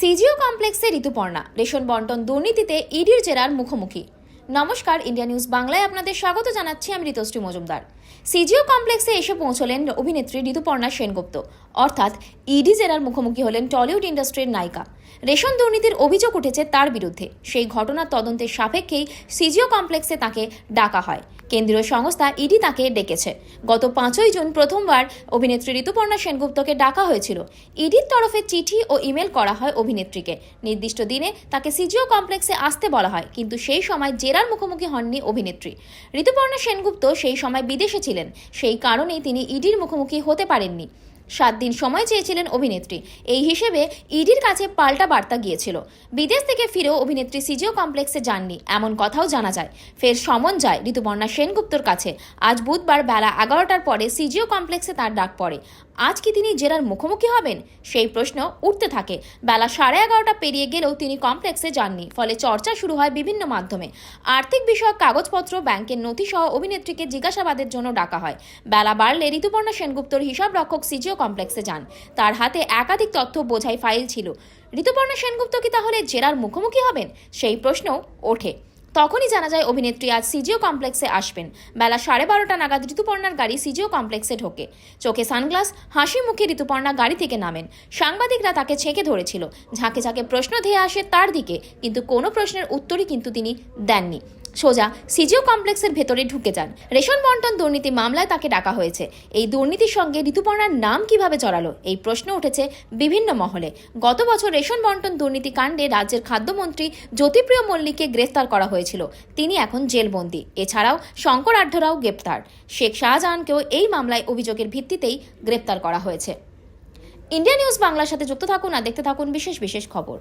CGO কমপ্লেক্সে Rituparna. Ration বন্টন দুর্নীতিতে ইডির জেরার মুখোমুখি। নমস্কার, ইন্ডিয়া নিউজ বাংলায় আপনাদের স্বাগত জানাচ্ছি আমি ঋতুশ্রী মজুমদার। সিজিও কমপ্লেক্সে এসে পৌঁছলেন অভিনেত্রী ঋতুপর্ণা সেনগুপ্ত। অর্থাৎ ইডি জেরার মুখোমুখি হলেন টলিউড ইন্ডাস্ট্রির নায়িকা। রেশন দুর্নীতির অভিযোগ উঠেছে তার বিরুদ্ধে। সেই ঘটনার তদন্তের সাপেক্ষেই সিজিও কমপ্লেক্সে তাকে ডাকা হয়। কেন্দ্রীয় সংস্থা ইডি তাকে ডেকেছে। গত পাঁচই জুন প্রথমবার অভিনেত্রী ঋতুপর্ণা সেনগুপ্তকে ডাকা হয়েছিল। ইডির তরফে চিঠি ও ইমেল করা হয় অভিনেত্রীকে। নির্দিষ্ট দিনে তাকে সিজিও কমপ্লেক্সে আসতে বলা হয়, কিন্তু সেই সময় জেরার মুখোমুখি হননি অভিনেত্রী। ঋতুপর্ণা সেনগুপ্ত সেই সময় বিদেশে ছিলেন। সেই কারণেই তিনি ইডির মুখোমুখি হতে পারেননি। সাত দিন সময় চেয়েছিলেন অভিনেত্রী। এই হিসেবে ইডির কাছে পাল্টা বার্তা গিয়েছিল। বিদেশ থেকে ফিরেও অভিনেত্রী সিজিও কমপ্লেক্সে যাননি, এমন কথাও জানা যায়। ফের সমন যায় ঋতুপর্ণা সেনগুপ্তর কাছে। আজ বুধবার বেলা এগারোটার পরে সিজিও কমপ্লেক্সে তার ডাক পড়ে। আজ কি তিনি জেরার মুখোমুখি হবেন? সেই প্রশ্ন উঠতে থাকে। বেলা সাড়ে এগারোটা পেরিয়ে গেলেও তিনি কমপ্লেক্সে যাননি, ফলে চর্চা শুরু হয় বিভিন্ন মাধ্যমে। আর্থিক বিষয়ক কাগজপত্র, ব্যাংকের নথি সহ অভিনেত্রীকে জিজ্ঞাসাবাদের জন্য ডাকা হয়। বেলা বাড়লে ঋতুপর্ণা সেনগুপ্তর হিসাব রক্ষক সিজিও কমপ্লেক্সে যান। তার হাতে একাধিক তথ্য বোঝাই ফাইল ছিল। ঋতুপর্ণা সেনগুপ্ত কি তাহলে জেরার মুখোমুখি হবেন? সেই প্রশ্নও ওঠে। তখনই জানা যায় অভিনেত্রী আজ সিজিও কমপ্লেক্সে আসবেন। বেলা সাড়ে বারোটা নাগাদ ঋতুপর্ণার গাড়ি সিজিও কমপ্লেক্সে ঢোকে। চোখে সানগ্লাস হাসি মুখে ঋতুপর্ণা গাড়ি থেকে নামেন। সাংবাদিকরা তাকে ছেঁকে ধরেছিল। ঝাঁকে ঝাঁকে প্রশ্ন ধেয়ে আসে তার দিকে, কিন্তু কোনো প্রশ্নের উত্তরই কিন্তু তিনি দেননি। সোজা সিজিও কমপ্লেক্সের ভেতরে ঢুকে যান। রেশন বন্টন দুর্নীতি মামলায় তাকে ডাকা হয়েছে। এই দুর্নীতির সঙ্গে ঋতুপর্ণার নাম কীভাবে জড়ালো, এই প্রশ্ন উঠেছে বিভিন্ন মহলে। গত বছর রেশন বন্টন দুর্নীতি কাণ্ডে রাজ্যের খাদ্যমন্ত্রী জ্যোতিপ্রিয় মল্লিককে গ্রেফতার করা হয়েছিল। তিনি এখন জেলবন্দি। এছাড়াও শঙ্কর আঢ্যরাও গ্রেপ্তার। শেখ শাহজাহানকেও এই মামলায় অভিযোগের ভিত্তিতেই গ্রেপ্তার করা হয়েছে। ইন্ডিয়া নিউজ বাংলার সাথে যুক্ত থাকুন আর দেখতে থাকুন বিশেষ বিশেষ খবর।